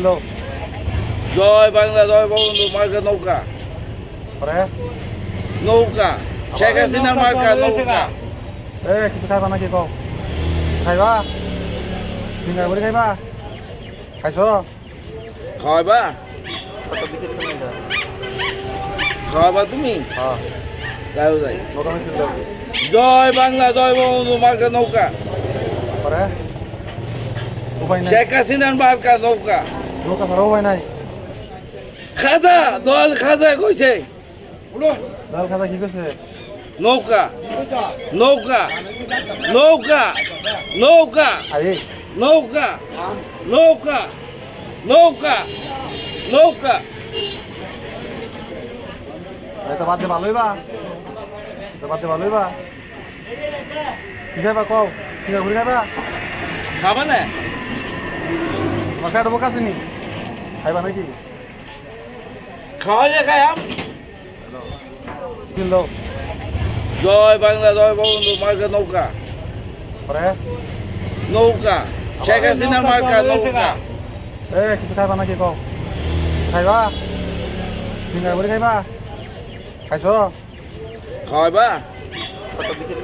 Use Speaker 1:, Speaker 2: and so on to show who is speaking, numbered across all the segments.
Speaker 1: মিছিল
Speaker 2: জয় বাংলা জয় বঙ্গবন্ধু মার্কা নৌকা। নৌকা শেখ হাসিনার মার্কা নৌকা।
Speaker 1: এ কিছু খাইবা নাকি কও? খাইবা? ফিঙ্গার বড়ি খাইবা? খাইছ?
Speaker 2: খাওয়াবা খাওয়াবা তুমি?
Speaker 1: হ্যাঁ।
Speaker 2: যাও যাই। জয় বাংলা জয় বঙ্গবন্ধু মার্কা নৌকা। শেখ হাসিনার মার্কা নৌকা।
Speaker 1: নৌকা উপায় নাই।
Speaker 2: খাজা দল খাজা কইছে।
Speaker 1: ডাল খাতা কি করছে
Speaker 2: নৌকা। নৌকা। নৌকা। নৌকা।
Speaker 1: আরে।
Speaker 2: নৌকা। নৌকা। নৌকা। নৌকা।
Speaker 1: এটা বাদ দে ভালোই বা। এটা বাদ দে ভালোই বা। কি খাইবা কও? খাইবা?
Speaker 2: খাবা না?
Speaker 1: তোমার পেট বোক আছে নি খাইবা নাকি?
Speaker 2: খাওয়া যায় খায়াম
Speaker 1: মিছিল
Speaker 2: জয় বাংলা জয় বঙ্গবন্ধু মার্কা নৌকা। নৌকা। শেখ হাসিনার মার্কা নৌকা।
Speaker 1: এ কিছু খাইবা নাকি কও? খাইবা? ফিঙ্গার বড়ি খাইবা? খাইছ? বিকেট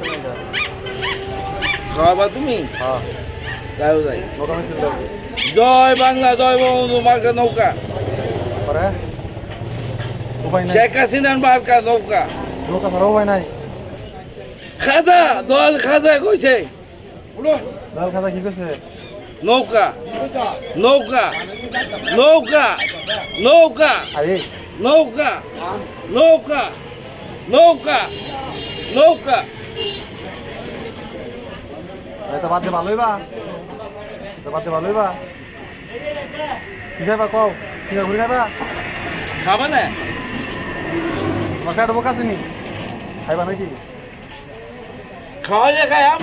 Speaker 2: খাওয়াবা তুমি?
Speaker 1: হ্যাঁ।
Speaker 2: যাই জয় বাংলা জয় বঙ্গবন্ধু মার্কা নৌকা। শেখ হাসিনার মার্কা নৌকা।
Speaker 1: নৌকা ছাড়া উপায় নাই।
Speaker 2: খাজা দল খাজা কইছে।
Speaker 1: ডাল খাতা কি করছে
Speaker 2: নৌকা। নৌকা। নৌকা। নৌকা। নৌকা। নৌকা। নৌকা। নৌকা।
Speaker 1: ভালোই বা এটা বাদ দে ভালোই বা। কি খাইবা কও? কি ঘুরে খাইবা?
Speaker 2: খাবা না?
Speaker 1: তোমার পেট বোক আছে নি খাইবা নাকি?
Speaker 2: খাওয়া যায় খায়াম